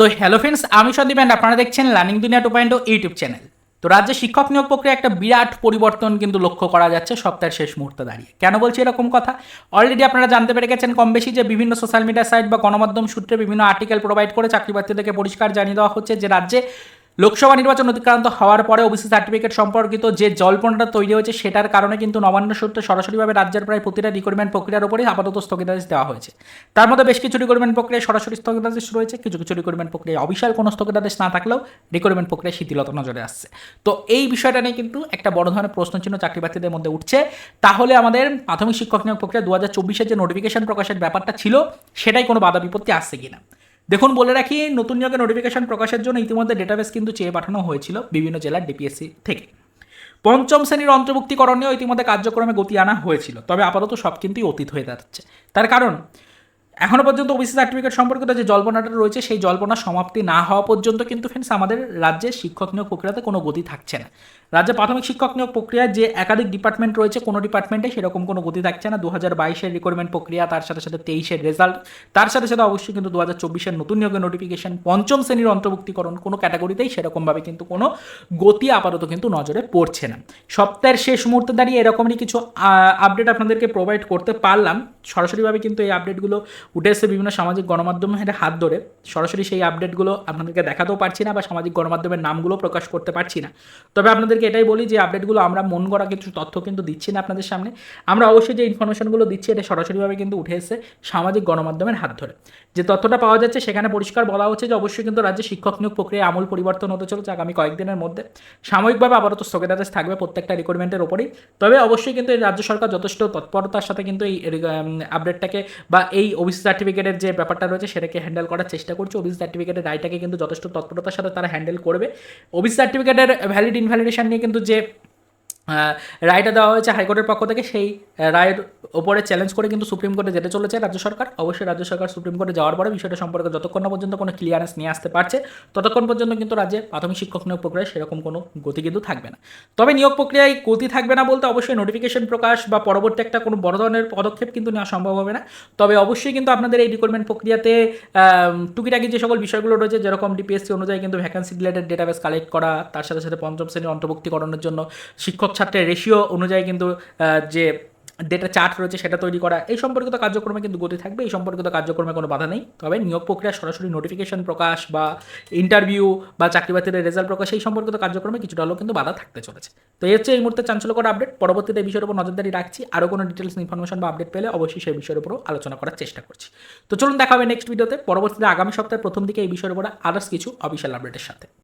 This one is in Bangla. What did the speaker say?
তো হ্যালো ফ্রেন্ডস আমি সন্দীপ অ্যান্ড আপনারা দেখছেন লার্নিং দুনিয়া টু পয়েন্ট ইউটিউব চ্যানেল তো রাজ্যে শিক্ষক নিয়োগ প্রক্রিয়া একটা বিরাট পরিবর্তন কিন্তু লক্ষ্য করা যাচ্ছে সপ্তাহের শেষ মুহূর্তে দাঁড়িয়ে। কেন বলছি এরকম কথা? অলরেডি আপনারা জানতে পেরে গেছেন কম বেশি যে বিভিন্ন সোশ্যাল মিডিয়া সাইট বা গণমাধ্যম সূত্রে বিভিন্ন আর্টিকেল প্রোভাইড করে চাকরি প্রার্থীদেরকে পরিষ্কার জানিয়ে দেওয়া হচ্ছে যে রাজ্যে লোকসভা নির্বাচন অতিক্রান্ত হওয়ার পরে ওবিসি সার্টিফিকেট সম্পর্কিত যে জল্পনাটা তৈরি হয়েছে সেটার কারণে কিন্তু নবান্ন সূত্রে সরাসরিভাবে রাজ্যের প্রায় প্রতিটা রিক্রুটমেন্ট প্রক্রিয়ার উপরেই আপাতত স্থগিতাদেশ দেওয়া হয়েছে। তার মধ্যে বেশ কিছু রিক্রুটমেন্ট প্রক্রিয়ায় সরাসরি স্থগিতাদেশ রয়েছে, কিছু কিছু রিক্রুটমেন্ট প্রক্রিয়ায় অবিশাল কোনো স্থগিতাদেশ না থাকলেও রিক্রুটমেন্ট প্রক্রিয়া শিথিলতা নজরে আসছে। তো এই বিষয়টা নিয়ে কিন্তু একটা বড় ধরনের প্রশ্নচিহ্ন চাকরি প্রার্থীদের মধ্যে উঠছে। তাহলে আমাদের প্রাথমিক শিক্ষক নিয়োগ প্রক্রিয়া দু হাজার চব্বিশের যে নোটিফিকেশন প্রকাশের ব্যাপারটা ছিল, সেটাই কোনো বাধা বিপত্তি আসছে কিনা? দেখুন, বলে রাখি, নতুন নিয়োগের নোটিফিকেশন প্রকাশের জন্য ইতিমধ্যে ডেটাবেস কিন্তু চেয়ে পাঠানো হয়েছিল বিভিন্ন জেলার ডিপিএসসি থেকে। পঞ্চম শ্রেণির অন্তর্ভুক্তিকরণেও ইতিমধ্যে কার্যক্রমে গতি আনা হয়েছিল, তবে আপাতত সব কিন্তু অতীত হয়ে যাচ্ছে। তার কারণ এখনও পর্যন্ত ওবিসি সার্টিফিকেট সম্পর্কিত যে জল্পনাটা রয়েছে, সেই জল্পনা সমাপ্তি না হওয়া পর্যন্ত কিন্তু ফ্রেন্ডস আমাদের রাজ্যে শিক্ষক নিয়োগ প্রক্রিয়াতে কোনো গতি থাকছে না। রাজ্যে প্রাথমিক শিক্ষক নিয়োগ প্রক্রিয়ায় যে একাধিক ডিপার্টমেন্ট রয়েছে, কোনো ডিপার্টমেন্টে সেরকম কোনো গতি থাকছে না। দু হাজার বাইশের রিক্রুটমেন্ট প্রক্রিয়া, তার সাথে সাথে তেইশের রেজাল্ট তার সাথে সাথে অবশ্যই কিন্তু দু হাজার চব্বিশের নতুন নিয়োগের নোটিফিকেশন পঞ্চম শ্রেণির অন্তর্ভুক্তিকরণ, কোনো ক্যাটাগরিতেই সেরকমভাবে কিন্তু কোনো গতি আপাতত কিন্তু নজরে পড়ছে না। সপ্তাহের শেষ মুহূর্তে দাঁড়িয়ে এরকমই কিছু আপডেট আপনাদেরকে প্রোভাইড করতে পারলাম। সরাসরিভাবে কিন্তু এই আপডেটগুলো উঠে এসে বিভিন্ন সামাজিক গণমাধ্যমের হাত ধরে। সরাসরি সেই আপডেটগুলো আপনাদেরকে দেখাতেও পারছি না বা সামাজিক গণমাধ্যমের নামগুলো প্রকাশ করতে পারছি না। তবে আপনাদেরকে এটাই বলি যে আপডেটগুলো আমরা মন গড়া কিছু তথ্য কিন্তু দিচ্ছি না আপনাদের সামনে। আমরা অবশ্যই যে ইনফরমেশনগুলো দিচ্ছি এটা সরাসরিভাবে কিন্তু উঠে এসে সামাজিক গণমাধ্যমের হাত ধরে। যে তথ্যটা পাওয়া যাচ্ছে সেখানে পরিষ্কার বলা হচ্ছে যে অবশ্যই কিন্তু রাজ্যে শিক্ষক নিয়োগ প্রক্রিয়া আমূল পরিবর্তন হতে চলেছে আগামী কয়েকদিনের মধ্যে। সাময়িকভাবে আপাতত স্থগিতাদেশ থাকবে প্রত্যেকটা রিক্রুটমেন্টের ওপরেই তবে অবশ্যই কিন্তু এই রাজ্য সরকার যথেষ্ট তৎপরতার সাথে কিন্তু এই আপডেটটাকে বা এই ওবিসি সার্টিফিকেটের যে ব্যাপারটা রয়েছে সেটাকে হ্যান্ডেল করার চেষ্টা করছে। ওবিসি সার্টিফিকেটের রায়টাকে কিন্তু যথেষ্ট তৎপরতার সাথে তারা হ্যান্ডেল করবে। ওবিসি সার্টিফিকেটের ভ্যালিড ইনভ্যালিডেশন নিয়ে কিন্তু যে রায়টা দেওয়া হয়েছে হাইকোর্টের পক্ষ থেকে। সেই রায়ের ওপরে চ্যালেঞ্জ করে কিন্তু সুপ্রিম কোর্টে যেতে চলেছে রাজ্য সরকার। অবশ্যই রাজ্য সরকার সুপ্রিম কোর্টে যাওয়ার পরে বিষয়টা সম্পর্কে যতক্ষণ না পর্যন্ত কোনো ক্লিয়ারেন্স নিয়ে আসতে পারছে, ততক্ষণ পর্যন্ত কিন্তু রাজ্যে প্রাথমিক শিক্ষক নিয়োগ প্রক্রিয়ায় সেরকম কোনো গতি কিন্তু থাকবে না। তবে নিয়োগ প্রক্রিয়ায় গতি থাকবে না বলতে অবশ্যই নোটিফিকেশন প্রকাশ বা পরবর্তী একটা কোনো বড় ধরনের পদক্ষেপ কিন্তু নেওয়া সম্ভব হবে না। তবে অবশ্যই কিন্তু আপনাদের এই রিক্রুটমেন্ট প্রক্রিয়াতে টুকিটাকি যে সকল বিষয়গুলো রয়েছে, যেরকম ডিপিএসসি অনুযায়ী কিন্তু ভ্যাকান্সি রিলেটেড ডেটাবেস কালেক্ট করা, তার সাথে সাথে পঞ্চম শ্রেণির অন্তর্ভুক্তিকরণের জন্য শিক্ষক ছাত্রের রেশিও অনুযায়ী কিন্তু যে ডেটা চার্ট রয়েছে সেটা তৈরি করা, এই সম্পর্কিত কার্যক্রমে কিন্তু গতি থাকবে, এই সম্পর্কিত কার্যক্রমে কোনো বাধা নেই। তবে নিয়োগ প্রক্রিয়া সরাসরি নোটিফিকেশন প্রকাশ বা ইন্টারভিউ বা চাকরি বাতিলের রেজাল্ট প্রকাশ, এই সম্পর্কিত কার্যক্রমে কিছুটা হলেও কিন্তু বাধা থাকতে চলেছে। তো এই হচ্ছে এই মুহূর্তে চাঞ্চল্যকর আপডেট পরবর্তীতে এই বিষয়ের উপর নজরদারি রাখছি। আরও কোনো ডিটেলস ইনফরমেশন বা আপডেট পেলে অবশ্যই সেই বিষয়ের উপরও আলোচনা করার চেষ্টা করছি। তো চলুন দেখা হবে নেক্সট ভিডিওতে পরবর্তীতে আগামী সপ্তাহের প্রথম দিকে এই বিষয়ের উপর আদার্স কিছু অফিসিয়াল আপডেটের সাথে।